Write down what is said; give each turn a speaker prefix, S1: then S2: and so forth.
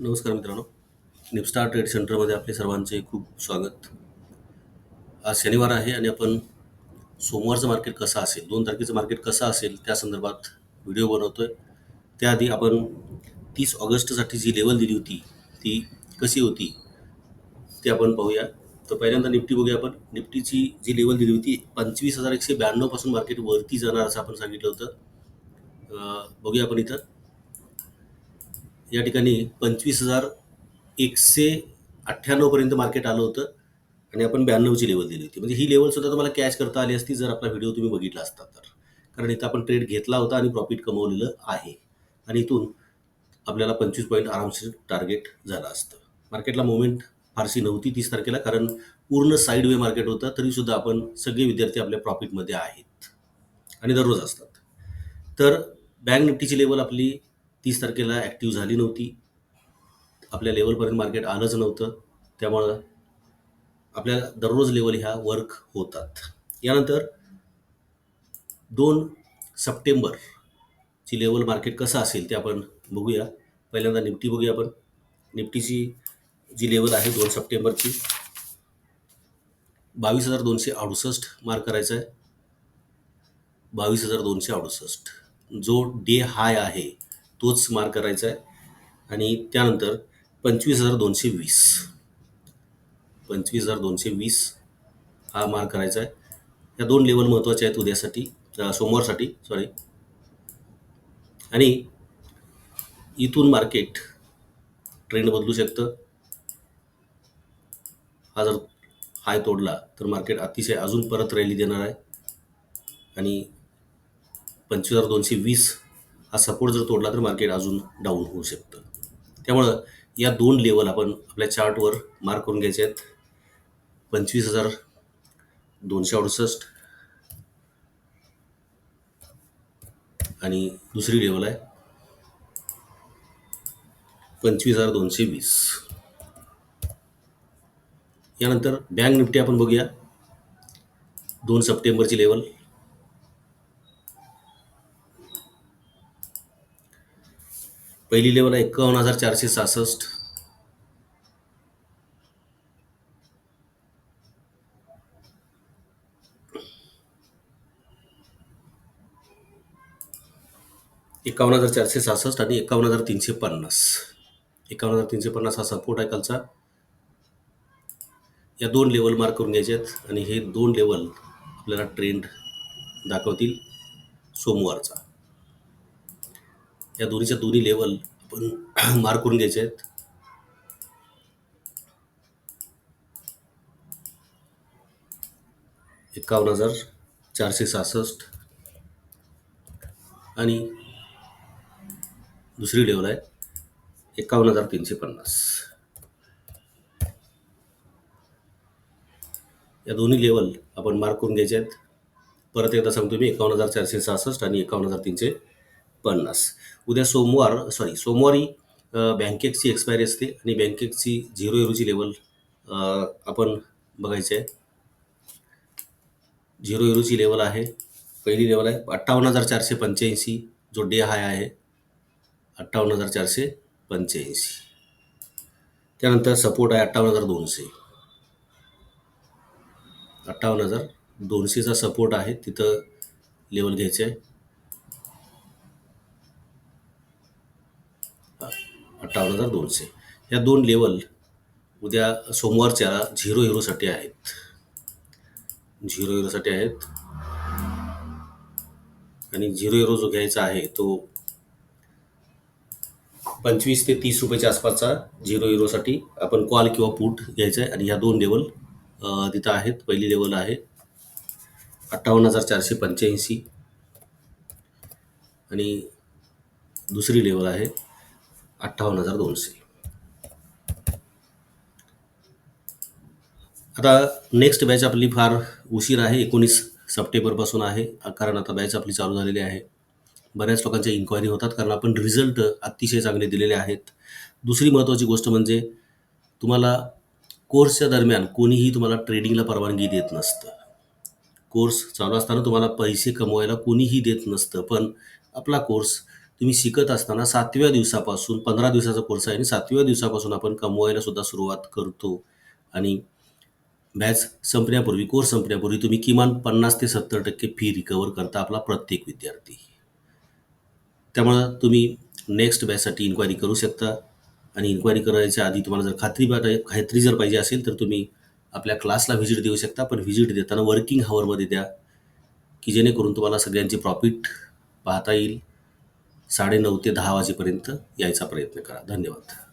S1: नमस्कार मित्रांनो. निपस्टार ट्रेड सेंटरमध्ये आपले सर्वांचे खूप स्वागत. आज शनिवार आहे आणि आपण सोमवारचं मार्केट कसं असेल दोन तारखेचं मार्केट कसं असेल त्या संदर्भात व्हिडिओ बनवतो आहे त्याआधी आपण तीस ऑगस्टसाठी जी लेवल दिली होती ती कशी होती ते आपण पाहूया. तर पहिल्यांदा निफ्टी बघूया आपण. निफ्टीची जी लेवल दिली होती पंचवीस हजार एकशे ब्याण्णवपासून मार्केट वरती जाणार असं आपण सांगितलं होतं. बघूया आपण इथं. या ठिकाणी पंचवीस हजार एकशे अठ्ठ्याण्णवपर्यंत मार्केट आलं होतं आणि आपण ब्याण्णवची लेवल दिली होती. म्हणजे ही लेवलसुद्धा तुम्हाला कॅच करता आली असती जर आपला व्हिडिओ तुम्ही बघितला असता तर. कारण इथं आपण ट्रेड घेतला होता आणि प्रॉफिट कमवलेलं आहे. आणि इथून आपल्याला पंचवीस पॉईंट आरामशीर टार्गेट झालं असतं. मार्केटला मुवमेंट फारशी नव्हती तीस तारखेला कारण पूर्ण साईड वे मार्केट होतं तरीसुद्धा आपण सगळे विद्यार्थी आपल्या प्रॉफिटमध्ये आहेत. आणि दररोज असतात. तर बँक निफ्टीची लेवल आपली तीस तारखेला ॲक्टिव्ह झाली नव्हती. आपल्या लेवलपर्यंत मार्केट आलंच नव्हतं. त्यामुळं आपल्याला दररोज लेवल ह्या वर्क होतात. यानंतर दोन सप्टेंबरची लेवल मार्केट कसं असेल ते आपण बघूया. पहिल्यांदा निफ्टी बघूया आपण. निफ्टीची जी लेवल आहे दोन सप्टेंबरची बावीस हजार दोनशे अडुसष्ट मार्क करायचा आहे. बावीस हजार दोनशे अडुसष्ट. जो डे हाय आहे तोच मार्क करायचा आहे. आणि त्यानंतर पंचवीस हजार दोनशे वीस. पंचवीस हजार दोनशे वीस हा मार्क करायचा आहे. या दोन लेवल महत्त्वाच्या आहेत उद्यासाठी सोमवारसाठी सॉरी आणि इथून मार्केट ट्रेंड बदलू शकतं. हा जर हाय तोडला तर मार्केट अतिशय अजून परत रॅली देणार आहे. आणि पंचवीस हजार दोनशे वीस हा सपोर्ट जर तोडला तर मार्केट अजून डाऊन होऊ शकतं. त्यामुळं या दोन लेवल आपण आपल्या चार्टवर मार्क करून घ्यायचे आहेत. पंचवीस हजार दोनशे अडुसष्ट. आणि दुसरी लेवल आहे पंचवीस हजार दोनशे वीस. यानंतर बँक निफ्टी आपण बघूया. दोन सप्टेंबरची लेवल पहिली लेवल आहे एकावन्न हजार चारशे सहासष्ट. एकावन्न हजार चारशे सहासष्ट आणि एकावन्न हजार तीनशे पन्नास. एकावन्न हजार तीनशे पन्नास हा सपोर्ट आहे कालचा. या दोन लेवल मार्क करून घ्यायचे आहेत आणि हे दोन लेवल आपल्याला ट्रेंड दाखवतील सोमवारचा. या दोन्हीच्या दोन्ही लेवल आपण मार्क करून घ्यायचे आहेत. एकावन्न हजार चारशे सहासष्ट. आणि दुसरी लेवल आहे एकावन्न हजार तीनशे पन्नास. या दोन्ही लेवल आपण मार्क करून घ्यायचे आहेत. परत एकदा सांगतो मी एकावन्न हजार चारशे सहासष्ट आणि एकावन्न हजार तीनशे पन्नास उद्या सोमवार सॉरी सोमवारी बँकेकची एक्सपायरी असते आणि बँकेकची झिरो एरोची लेवल आपण बघायची आहे. झिरो एरोची लेवल आहे. पहिली लेवल आहे अठ्ठावन्न हजार चारशे पंच्याऐंशी जो डे हाय आहे अठ्ठावन्न हजार चारशे पंच्याऐंशी. त्यानंतर सपोर्ट आहे अठ्ठावन्न हजार दोनशे. अठ्ठावन्न हजार दोनशेचा सपोर्ट आहे तिथं लेवल घ्यायचं आहे अठ्ठावन्न हजार दोनशे. या दोन लेवल उद्या सोमवारच्या झिरो हिरोसाठी आहेत. झिरो हिरोसाठी आहेत. आणि झिरो हिरो जो घ्यायचा आहे तो पंचवीस ते तीस रुपयाच्या आसपासचा झिरो हिरोसाठी आपण कॉल किंवा पुट घ्यायचा आहे. आणि ह्या दोन लेवल तिथं आहेत. पहिली लेवल आहे अठ्ठावन्न हजार चारशे पंच्याऐंशी. आणि दुसरी लेवल आहे अठ्ठावन्न हजार दोनशे. आता नेक्स्ट बॅच आपली फार उशीर आहे एकोणीस सप्टेंबरपासून आहे कारण आता बॅच आपली चालू झालेली आहे. बऱ्याच लोकांच्या इन्क्वायरी होतात कारण आपण रिझल्ट अतिशय चांगले दिलेले आहेत. दुसरी महत्त्वाची गोष्ट म्हणजे तुम्हाला कोर्सच्या दरम्यान कोणीही तुम्हाला ट्रेडिंगला परवानगी देत नसतं. कोर्स चालू असताना तुम्हाला पैसे कमवायला कोणीही देत नसतं पण आपला कोर्स तुम्ही शिकत असताना सातव्या दिवसापासून पंधरा दिवसाचा कोर्स आहे आणि सातव्या दिवसापासून आपण कमवायला सुद्धा सुरुवात करतो. आणि बॅच संपण्यापूर्वी कोर्स संपण्यापूर्वी तुम्ही किमान पन्नास ते सत्तर टक्के फी रिकवर करता आपला प्रत्येक विद्यार्थी. त्यामुळं तुम्ही नेक्स्ट बॅचसाठी इन्क्वायरी करू शकता. आणि इन्क्वायरी करायच्या आधी तुम्हाला जर खात्री वाट- खात्री जर पाहिजे असेल तर तुम्ही आपल्या क्लासला व्हिजिट देऊ शकता. पण व्हिजिट देताना वर्किंग हावरमध्ये द्या की जेणेकरून तुम्हाला सगळ्यांची प्रॉफिट पाहता येईल. साडेनऊ ते दहा वाजेपर्यंत यायचा प्रयत्न करा. धन्यवाद.